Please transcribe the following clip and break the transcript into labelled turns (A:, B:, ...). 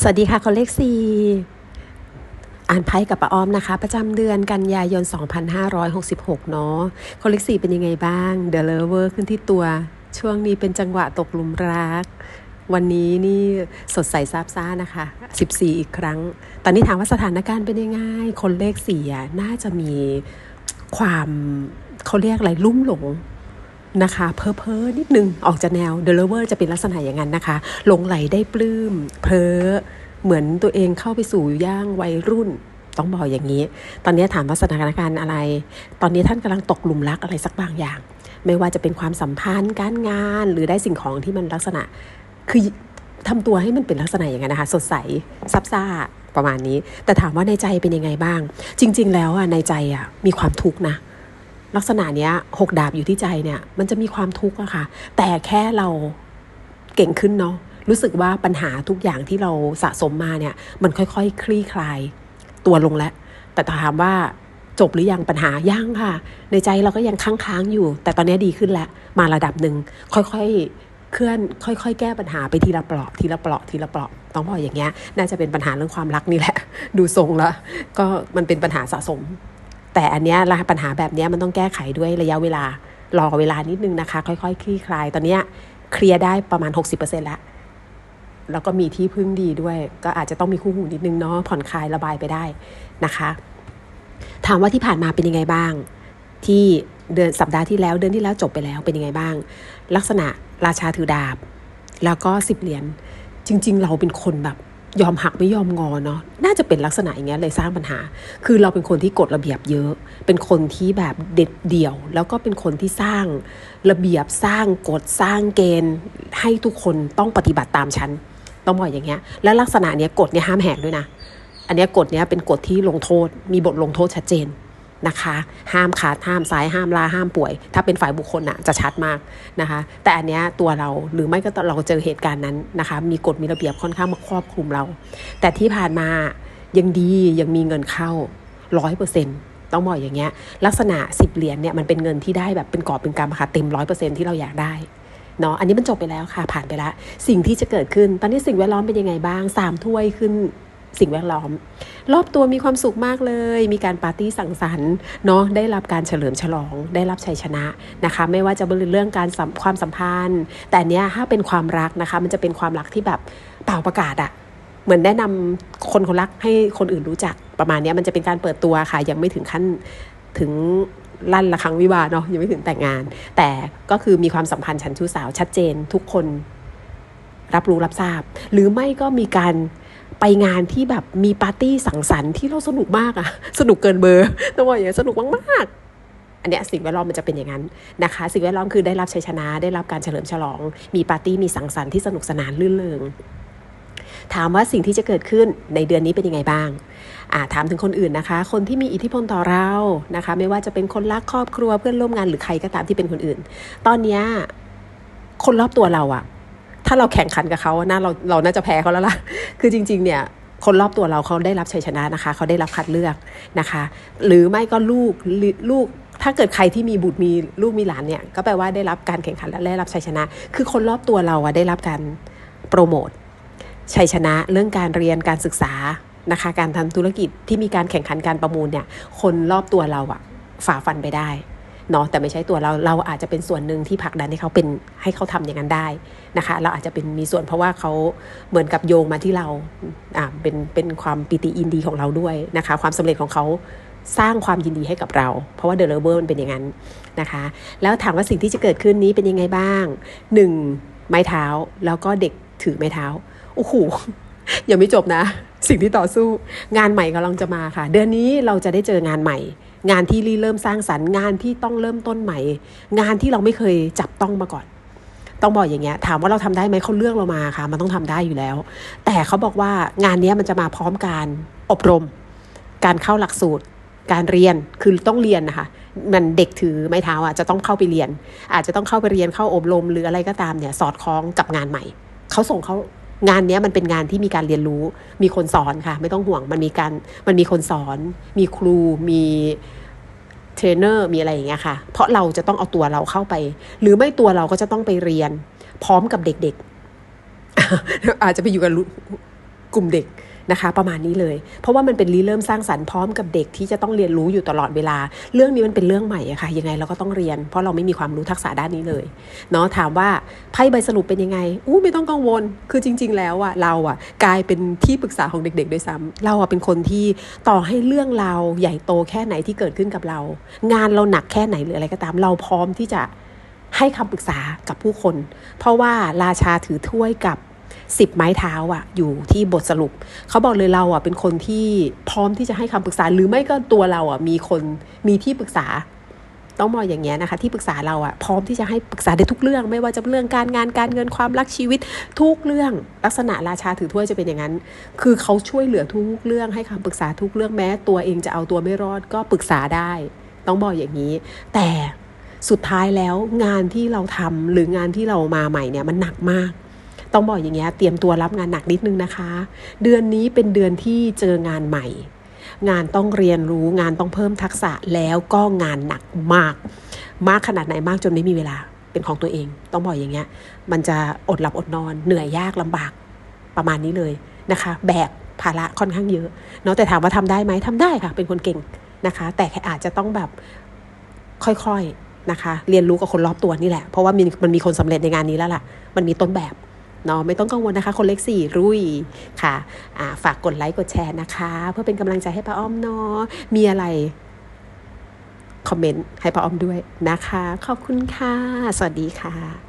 A: สวัสดีค่ะคนเลขสี่อ่านไพ่กับป้าอ้อมนะคะ ประจำเดือนกันยายน 2566 เนาะคนเลขสี่เป็นยังไงบ้างเดลเวอร์ขึ้นที่ตัว ช่วงนี้เป็นจังหวะตกหลุมรัก วันนี้นี่สดใสซาบซ่านะคะ 14 อีกครั้ง ตอนนี้ถามว่าสถานการณ์เป็นยังไง คนเลขสี่น่าจะมีความเขาเรียกอะไรลุ่มหลง นะคะเพ้อเพอนิดนึงออกจากแนวเดลเวอร์จะเป็นลักษณะอย่างนั้นนะคะหลงไหลได้ปลื้มเพ้อเหมือนตัวเองเข้าไปสู่ย่างวัยรุ่นต้องบอกอย่างนี้ ตอนนี้ถามว่าสถานการณ์อะไร ตอนนี้ท่านกำลังตกหลุมรักอะไรสักบางอย่าง ไม่ว่าจะเป็นความสัมพันธ์ การงาน หรือได้สิ่งของที่มันลักษณะ คือทำตัวให้มันเป็นลักษณะอย่างนั้นนะคะ สดใส ซับซ่า ประมาณนี้ แต่ถามว่าในใจเป็นยังไงบ้าง จริง ๆ แล้วอะในใจอะมีความทุกข์นะ ลักษณะเนี้ยหกดาบอยู่ที่ใจเนี่ย มันจะมีความทุกข์อะค่ะ แต่แค่เราเก่งขึ้นเนาะรู้สึกว่าปัญหาทุกอย่างที่เราสะสมมาเนี่ย มันค่อยๆคคลี่คลายตัวลงแล้ว แต่ถามว่าจบหรือยังปัญหายังค่ะ ในใจเราก็ยังค้างๆอยู่ แต่ตอนนี้ดีขึ้นแล้วมาระดับหนึ่งค่อยๆเคลื่อนค่อย ๆ แก้ปัญหาไปทีละเปลาะทีละเปลาะทีละเปลาะต้องบอกอย่างเงี้ย น่าจะเป็นปัญหาเรื่องความรักนี่แหละ ดูทรงแล้วก็มันเป็นปัญหาสะสม แต่อันเนี้ยปัญหาแบบเนี้ยมันต้องแก้ไขด้วยระยะเวลารอเวลานิดนึงนะคะ ค่อยๆ คลี่คลาย ตอนเนี้ยเคลียร์ได้ประมาณ 60%แล้วแล้วก็มีที่พึ่งดีด้วย ก็อาจจะต้องมีคู่หูนิดนึงเนาะผ่อนคลายระบายไปได้นะคะ ถามว่าที่ผ่านมาเป็นยังไงบ้าง ที่เดือนสัปดาห์ที่แล้วเดือนที่แล้วจบไปแล้วเป็นยังไงบ้าง ลักษณะราชาถือดาบ แล้วก็สิบเหรียญจริง ๆ เราเป็นคนแบบ ยอมหักไม่ยอมงอเนาะน่าจะเป็นลักษณะอย่างเงี้ยเลยสร้างปัญหา คือเราเป็นคนที่กฎระเบียบเยอะ เป็นคนที่แบบเด็ดเดี่ยว แล้วก็เป็นคนที่สร้างระเบียบสร้างกฎสร้างเกณฑ์ ให้ทุกคนต้องปฏิบัติตามฉันต้องบอกอย่างเงี้ยและลักษณะเนี้ยกฎเนี้ยห้ามแหกด้วยนะ อันเนี้ยกฎเนี้ยเป็นกฎที่ลงโทษ มีบทลงโทษชัดเจน นะคะ ห้ามขาดห้ามซ้ายห้ามลาห้ามป่วย ถ้าเป็นฝ่ายบุคคลน่ะจะชัดมากนะคะ แต่อันเนี้ยตัวเราหรือไม่ก็เราเจอเหตุการณ์นั้นนะคะ มีกฎมีระเบียบค่อนข้างมาครอบคลุมเรา แต่ที่ผ่านมายังดียังมีเงินเข้าร้อยเปอร์เซ็นต์ต้องบอกอย่างเงี้ยลักษณะสิบเหรียญเนี่ยมันเป็นเงินที่ได้แบบเป็นกอบเป็นกำค่ะเต็มร้อยเปอร์เซ็นที่เราอยากได้เนาะอันนี้มันจบไปแล้วค่ะผ่านไปแล้วสิ่งที่จะเกิดขึ้น ตอนนี้สิ่งแวดล้อมเป็นยังไงบ้างสามถ้วยขึ้นสิ่งแวดล้อม รอบตัวมีความสุขมากเลย มีการปาร์ตี้สังสรรค์เนาะได้รับการเฉลิมฉลอง ได้รับชัยชนะนะคะ ไม่ว่าจะเป็นเรื่องการความสัมพันธ์ แต่เนี้ยถ้าเป็นความรักนะคะ มันจะเป็นความรักที่แบบเป่าประกาศอะเหมือนแนะนำคนคนรักให้คนอื่นรู้จักประมาณนี้มันจะเป็นการเปิดตัวค่ะ ยังไม่ถึงขั้นถึงลั่นระฆังวิวาเนาะยังไม่ถึงแต่งงาน แต่ก็คือมีความสัมพันธ์ฉันชู้สาวชัดเจนทุกคนรับรู้รับทราบ หรือไม่ก็มีการ ไปงานที่แบบมีปาร์ตี้สังสรรค์ที่เราสนุกมากอะสนุกเกินเบอร์ต้องบอกอย่างสนุกมากๆอันเนี้ยสิ่งแวดล้อมมันจะเป็นอย่างนั้นนะคะ สิ่งแวดล้อมคือได้รับชัยชนะได้รับการเฉลิมฉลอง มีปาร์ตี้มีสังสรรค์ที่สนุกสนานลื่นเริงถามว่าสิ่งที่จะเกิดขึ้นในเดือนนี้เป็นยังไงบ้างาถามถึงคนอื่นนะคะ คนที่มีอิทธิพลต่อเรานะคะ ไม่ว่าจะเป็นคนรักครอบครัวเพื่อนร่วมงานหรือใครก็ตามที่เป็นคนอื่น ตอนเนี้ยคนรอบตัวเราอะ ถ้าเราแข่งขันกับเขาน่าเราเราน่าจะแพ้เขาแล้วล่ะ คือจริง ๆ เนี่ยคนรอบตัวเราเขาได้รับชัยชนะนะคะ เขาได้รับคัดเลือกนะคะ หรือไม่ก็ลูกลูกถ้าเกิดใครที่มีบุตรมีลูกมีหลานเนี่ย ก็แปลว่าได้รับการแข่งขันและได้รับชัยชนะ คือคนรอบตัวเราอะได้รับการโปรโมทชัยชนะเรื่องการเรียนการศึกษานะคะ การทำธุรกิจที่มีการแข่งขันการประมูลเนี่ย คนรอบตัวเราอะฝ่าฟันไปได้ เนาะแต่ไม่ใช่ตัวเราเราอาจจะเป็นส่วนหนึ่งที่ผลักดันให้เขาเป็นให้เขาทำอย่างนั้นได้นะคะ เราอาจจะเป็นมีส่วนเพราะว่าเขาเหมือนกับโยงมาที่เราอ่าเป็นเป็นความปิติอินดีของเราด้วยนะคะ ความสำเร็จของเขาสร้างความยินดีให้กับเรา เพราะว่าเดอะเลเวอร์มันเป็นอย่างนั้นนะคะ แล้วถามว่าสิ่งที่จะเกิดขึ้นนี้เป็นยังไงบ้างหนึ่งไม้เท้าแล้วก็เด็กถือไม้เท้าโอ้โหยังไม่จบนะ สิ่งที่ต่อสู้งานใหม่กำลังจะมาค่ะ เดือนนี้เราจะได้เจองานใหม่ งานที่รีเริ่มสร้างสรรค์งานที่ต้องเริ่มต้นใหม่ งานที่เราไม่เคยจับต้องมาก่อน ต้องบอกอย่างเงี้ยถามว่าเราทำได้ไหมเขาเลือกเรามาค่ะ มันต้องทำได้อยู่แล้ว แต่เขาบอกว่างานนี้มันจะมาพร้อมการอบรม การเข้าหลักสูตร การเรียนคือต้องเรียนนะคะมันเด็กถือไม้เท้าอะจะต้องเข้าไปเรียน อาจจะต้องเข้าไปเรียนเข้าอบรมหรืออะไรก็ตามเนี่ยสอดคล้องกับงานใหม่เขาส่งเขา งานนี้มันเป็นงานที่มีการเรียนรู้ มีคนสอนค่ะ ไม่ต้องห่วงมันมีการมันมีคนสอน มีครูมีเทรนเนอร์มีอะไรอย่างเงี้ยค่ะ เพราะเราจะต้องเอาตัวเราเข้าไป หรือไม่ตัวเราก็จะต้องไปเรียน พร้อมกับเด็กๆ อาจจะไปอยู่กับกลุ่มเด็ก นะคะ ประมาณนี้เลย เพราะว่ามันเป็นรีเริ่มสร้างสรรค์พร้อมกับเด็กที่จะต้องเรียนรู้อยู่ตลอดเวลา เรื่องนี้มันเป็นเรื่องใหม่อะค่ะยังไงเราก็ต้องเรียน เพราะเราไม่มีความรู้ทักษะด้านนี้เลยเนาะถามว่าไพ่ใบสรุปเป็นยังไงอู้ไม่ต้องกังวล คือจริง ๆ แล้วอะเราอะกลายเป็นที่ปรึกษาของเด็ก ๆ ด้วยซ้ำเราอะเป็นคนที่ต่อให้เรื่องเราใหญ่โตแค่ไหนที่เกิดขึ้นกับเรา งานเราหนักแค่ไหนหรืออะไรก็ตาม เราพร้อมที่จะให้คำปรึกษากับผู้คน เพราะว่าราชาถือถ้วยกับ สิบไม้เท้าอะอยู่ที่บทสรุป เขาบอกเลยเราอะเป็นคนที่พร้อมที่จะให้คำปรึกษา หรือไม่ก็ตัวเราอะมีคนมีที่ปรึกษา ต้องมองอย่างเงี้ยนะคะ ที่ปรึกษาเราอะพร้อมที่จะให้ปรึกษาได้ทุกเรื่อง ไม่ว่าจะเรื่องการงานการเงินความรักชีวิตทุกเรื่อง ลักษณะราชาถือถ้วยจะเป็นอย่างนั้น คือเขาช่วยเหลือทุกเรื่องให้คำปรึกษาทุกเรื่องแม้ ตัวเองจะเอาตัวไม่รอดก็ปรึกษาได้ ต้องบอกอย่างนี้ แต่สุดท้ายแล้วงานที่เราทำหรืองานที่เรามาใหม่เนี่ยมันหนักมาก ต้องบอกอย่างเงี้ยเตรียมตัวรับงานหนักนิดนึงนะคะ เดือนนี้เป็นเดือนที่เจองานใหม่ งานต้องเรียนรู้งานต้องเพิ่มทักษะแล้วก็งานหนักมาก มากขนาดไหนมากจนไม่มีเวลาเป็นของตัวเอง ต้องบอกอย่างเงี้ย มันจะอดหลับอดนอน เหนื่อยยากลำบากประมาณนี้เลยนะคะ แบกภาระค่อนข้างเยอะเนาะแต่ถามว่าทำได้ไหมทำได้ค่ะ เป็นคนเก่งนะคะ แต่แค่อาจจะต้องแบบค่อยๆนะคะ เรียนรู้กับคนรอบตัวนี่แหละ เพราะว่ามันมันมีคนสำเร็จในงานนี้แล้วล่ะ มันมีต้นแบบ เนาะไม่ต้องกังวลนะคะ คนเล็กสี่รุ่ยค่ะะฝากกดไลค์กดแชร์นะคะ เพื่อเป็นกำลังใจให้ป้าอ้อมเนาะมีอะไร คอมเมนต์ให้ป้าอ้อมด้วยนะคะ ขอบคุณค่ะ สวัสดีค่ะ